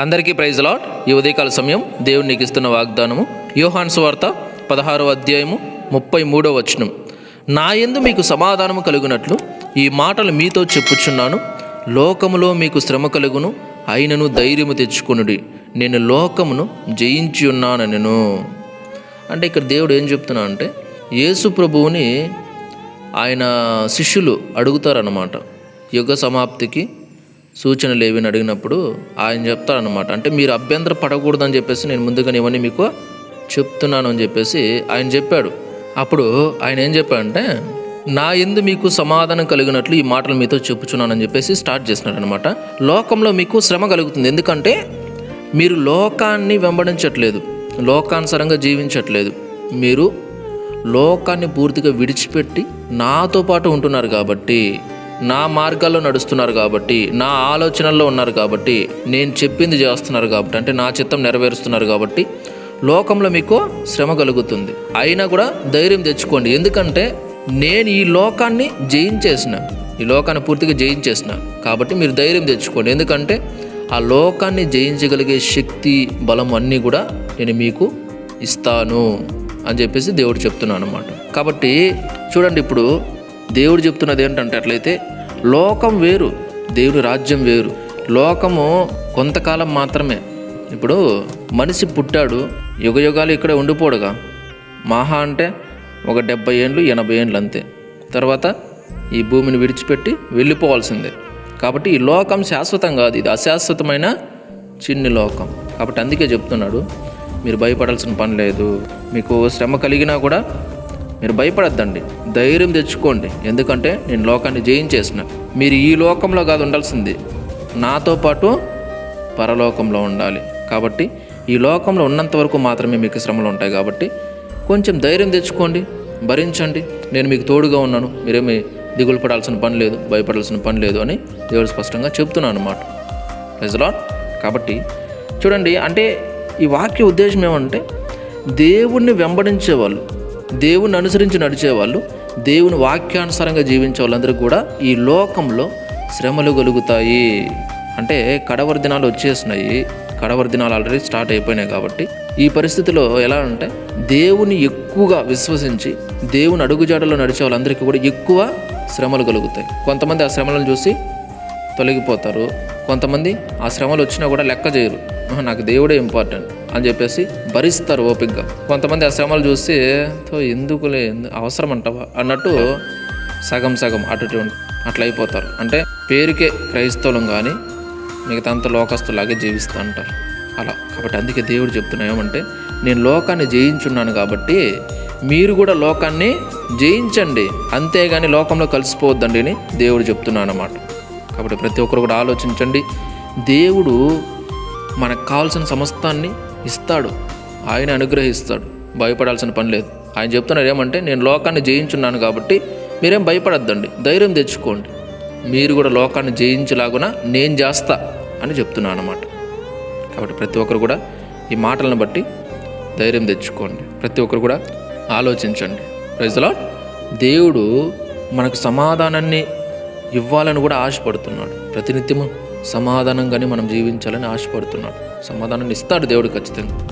అందరికీ praise lot ఈ ఉదయకాల సమయం దేవుడు నీకు ఇస్తున్న వాగ్దానము. యోహాన్ స్వార్త పదహారో అధ్యాయము ముప్పై మూడో వచనం. నా ఎందు మీకు సమాధానము కలుగునట్లు ఈ మాటలు మీతో చెప్పుచున్నాను. లోకములో మీకు శ్రమ కలుగును అయినను ధైర్యము తెచ్చుకునుడి. నేను లోకమును జయించి ఉన్నానను అంటే ఇక్కడ దేవుడు ఏం చెప్తున్నా అంటే యేసు ప్రభువుని ఆయన శిష్యులు అడుగుతారన్నమాట. యుగ సమాప్తికి సూచనలు ఏవి అడిగినప్పుడు ఆయన చెప్తారనమాట అంటే మీరు అభ్యంతర పడకూడదని చెప్పేసి నేను ముందుగానే ఇవన్నీ మీకు చెప్తున్నాను అని చెప్పేసి ఆయన చెప్పాడు. అప్పుడు ఆయన ఏం చెప్పాడంటే నా ఎందు మీకు సమాధానం కలిగినట్లు ఈ మాటలు మీతో చెప్పుచున్నానని చెప్పేసి స్టార్ట్ చేసినాడు అనమాట లోకంలో మీకు శ్రమ కలుగుతుంది. ఎందుకంటే మీరు లోకాన్ని వెంబడించట్లేదు. లోకానుసరంగా జీవించట్లేదు. మీరు లోకాన్ని పూర్తిగా విడిచిపెట్టి నాతో పాటు ఉంటున్నారు కాబట్టి నా మార్గాల్లో నడుస్తున్నారు కాబట్టి నా ఆలోచనల్లో ఉన్నారు కాబట్టి నేను చెప్పింది చేస్తున్నారు కాబట్టి అంటే నా చిత్తం నెరవేరుస్తున్నారు కాబట్టి లోకంలో మీకు శ్రమ కలుగుతుంది. అయినా కూడా ధైర్యం తెచ్చుకోండి. ఎందుకంటే నేను ఈ లోకాన్ని జయించేసిన ఈ లోకాన్ని పూర్తిగా జయించేసిన కాబట్టి మీరు ధైర్యం తెచ్చుకోండి. ఎందుకంటే ఆ లోకాన్ని జయించగలిగే శక్తి బలం అన్నీ కూడా నేను మీకు ఇస్తాను అని చెప్పేసి దేవుడు చెప్తున్నాను అనమాట కాబట్టి చూడండి ఇప్పుడు దేవుడు చెప్తున్నది ఏంటంటే అట్లయితే లోకం వేరు దేవుడి రాజ్యం వేరు. లోకము కొంతకాలం మాత్రమే. ఇప్పుడు మనిషి పుట్టాడు యుగ యుగాలు ఇక్కడే ఉండిపోడుగా. మహా అంటే ఒక డెబ్బై ఏండ్లు ఎనభై ఏండ్లు అంతే. తర్వాత ఈ భూమిని విడిచిపెట్టి వెళ్ళిపోవాల్సిందే. కాబట్టి ఈ లోకం శాశ్వతం కాదు ఇది అశాశ్వతమైన చిన్ని లోకం. కాబట్టి అందుకే చెప్తున్నాడు మీరు భయపడాల్సిన పని లేదు. మీకు శ్రమ కలిగినా కూడా మీరు భయపడద్దండి. ధైర్యం తెచ్చుకోండి. ఎందుకంటే నేను లోకాన్ని జయించేసిన. మీరు ఈ లోకంలో కాదు ఉండాల్సింది. నాతో పాటు పరలోకంలో ఉండాలి. కాబట్టి ఈ లోకంలో ఉన్నంత వరకు మాత్రమే మీకు శ్రమలు ఉంటాయి కాబట్టి కొంచెం ధైర్యం తెచ్చుకోండి. భరించండి. నేను మీకు తోడుగా ఉన్నాను. మీరేమి దిగులు పడాల్సిన పని లేదు భయపడాల్సిన పని లేదు అని దేవుడు స్పష్టంగా చెప్తున్నాను అనమాట ప్రజలాట్ కాబట్టి చూడండి అంటే ఈ వాక్య ఉద్దేశం ఏమంటే దేవుణ్ణి వెంబడించే వాళ్ళు దేవుణ్ణి అనుసరించి నడిచేవాళ్ళు దేవుని వాక్యానుసారంగా జీవించే వాళ్ళందరికీ కూడా ఈ లోకంలో శ్రమలు కలుగుతాయి అంటే కడవరి దినాలు వచ్చేసినాయి. కడవరి దినాలు ఆల్రెడీ స్టార్ట్ అయిపోయినాయి కాబట్టి. ఈ పరిస్థితిలో ఎలా అంటే దేవుని ఎక్కువగా విశ్వసించి దేవుని అడుగుజాడలో నడిచే వాళ్ళందరికీ కూడా ఎక్కువ శ్రమలు కలుగుతాయి కొంతమంది ఆ శ్రమలను చూసి తొలగిపోతారు. కొంతమంది ఆ శ్రమలు వచ్చినా కూడా లెక్క చేయరు. నాకు దేవుడే ఇంపార్టెంట్ అని చెప్పేసి భరిస్తారు ఓపికగా కొంతమంది ఆ శ్రమలు చూసి ఎందుకులే అవసరం అంటావా అన్నట్టు సగం సగం అటు ఇటు అట్లా అయిపోతారు. అంటే పేరుకే క్రైస్తవులం కానీ మిగతా అంత లోకస్తులాగే జీవిస్తూ అంటారు. అలా. కాబట్టి అందుకే దేవుడు చెప్తున్నా ఏమంటే నేను లోకాన్ని జయించున్నాను కాబట్టి మీరు కూడా లోకాన్ని జయించండి. అంతేగాని లోకంలో కలిసిపోవద్దండి అని దేవుడు చెప్తున్నాను అన్నమాట. కాబట్టి ప్రతి ఒక్కరు కూడా ఆలోచించండి. దేవుడు మనకు కావాల్సిన సమస్తాన్ని ఇస్తాడు. ఆయన అనుగ్రహిస్తాడు. భయపడాల్సిన పని లేదు. ఆయన చెప్తున్నారు ఏమంటే నేను లోకాన్ని జయించున్నాను కాబట్టి మీరేం భయపడద్దండి. ధైర్యం తెచ్చుకోండి. మీరు కూడా లోకాన్ని జయించేలాగున నేను చేస్తా అని చెప్తున్నాను అన్నమాట. కాబట్టి ప్రతి ఒక్కరు కూడా ఈ మాటలను బట్టి ధైర్యం తెచ్చుకోండి. ప్రతి ఒక్కరు కూడా ఆలోచించండి. ప్రజలో దేవుడు మనకు సమాధానాన్ని ఇవ్వాలని కూడా ఆశపడుతున్నాడు. ప్రతినిత్యము సమాధానంగానే మనం జీవించాలని ఆశపడుతున్నాడు. సమాధానాన్ని ఇస్తాడు దేవుడు ఖచ్చితంగా.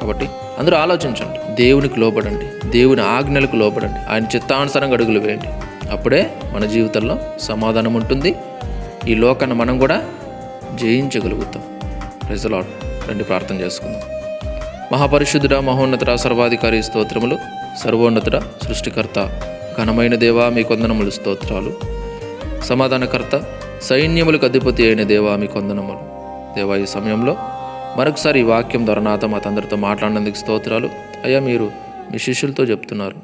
కాబట్టి అందరూ ఆలోచించండి. దేవునికి లోపడండి దేవుని ఆజ్ఞలకు లోపడండి ఆయన చిత్తానుసారంగా అడుగులు వేయండి. అప్పుడే మన జీవితంలో సమాధానం ఉంటుంది. ఈ లోకాన్ని మనం కూడా జయించగలుగుతాం. రిజలాట్ రండి ప్రార్థన చేసుకుందాం. మహాపరిశుద్ధుడ మహోన్నతుడ సర్వాధికారి స్తోత్రములు. సర్వోన్నతుడ సృష్టికర్త ఘనమైన దేవా మీ కొందనములు స్తోత్రాలు. సమాధానకర్త సైన్యములకు అధిపతి అయిన దేవా మీ కొందనములు. దేవా ఈ సమయంలో మరొకసారి ఈ వాక్యం ద్వారా నాతో మా తందరితో మాట్లాడినందుకు స్తోత్రాలు. అయ్యా మీరు మీ శిష్యులతో చెప్తున్నారు.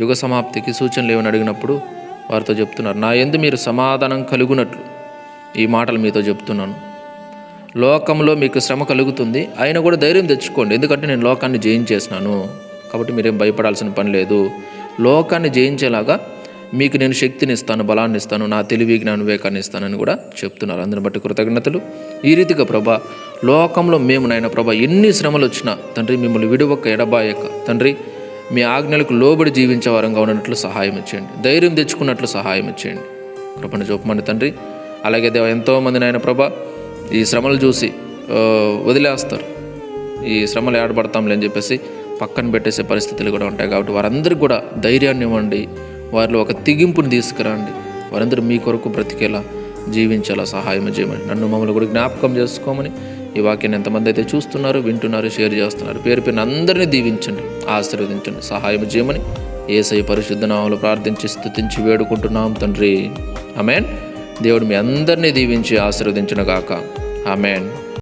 యుగ సమాప్తికి సూచనలు ఏమని అడిగినప్పుడు వారితో చెప్తున్నారు. నా ఎందు మీరు సమాధానం కలుగునట్లు ఈ మాటలు మీతో చెప్తున్నాను. లోకంలో మీకు శ్రమ కలుగుతుంది. అయినా కూడా ధైర్యం తెచ్చుకోండి. ఎందుకంటే నేను లోకాన్ని జయించేసినాను. కాబట్టి మీరేం భయపడాల్సిన పని లేదు. లోకాన్ని జయించేలాగా మీకు నేను శక్తిని ఇస్తాను బలాన్ని ఇస్తాను నా తెలివి జ్ఞాన వివేకాన్ని ఇస్తానని కూడా చెప్తున్నారు. అందుని బట్టి కృతజ్ఞతలు. ఈ రీతిగా ప్రభా లోకంలో మేము నాయన ప్రభా ఎన్ని శ్రమలు వచ్చినా తండ్రి మిమ్మల్ని విడువక్క ఎడబాయక తండ్రి మీ ఆజ్ఞలకు లోబడి జీవించే వారంగా ఉన్నట్లు సహాయం ఇచ్చేయండి. ధైర్యం తెచ్చుకున్నట్లు సహాయం ఇచ్చేయండి. కృపణ చూపమని తండ్రి. అలాగే దేవ ఎంతోమంది నాయన ప్రభా ఈ శ్రమలు చూసి వదిలేస్తారు. ఈ శ్రమలు ఏడబడతాంలే అని చెప్పేసి పక్కన పెట్టేసే పరిస్థితులు కూడా ఉంటాయి కాబట్టి వారందరికీ కూడా ధైర్యాన్ని ఇవ్వండి. వారిలో ఒక తెగింపుని తీసుకురండి. వారందరూ మీ కొరకు బ్రతికేలా జీవించేలా సహాయం చేయమని. నన్ను మమ్మల్ని కూడా జ్ఞాపకం చేసుకోమని ఈ వాక్యాన్ని ఎంతమంది అయితే చూస్తున్నారు వింటున్నారు షేర్ చేస్తున్నారు. పేరు పేరున అందరినీ దీవించండి ఆశీర్వదించండి సహాయం చేయమని ఏసై పరిశుద్ధ నామములో ప్రార్థించి స్థుతించి వేడుకుంటున్నాం తండ్రి. ఆమెన్. దేవుడు మీ అందరినీ దీవించి ఆశీర్వదించిన గాక. ఆమెన్.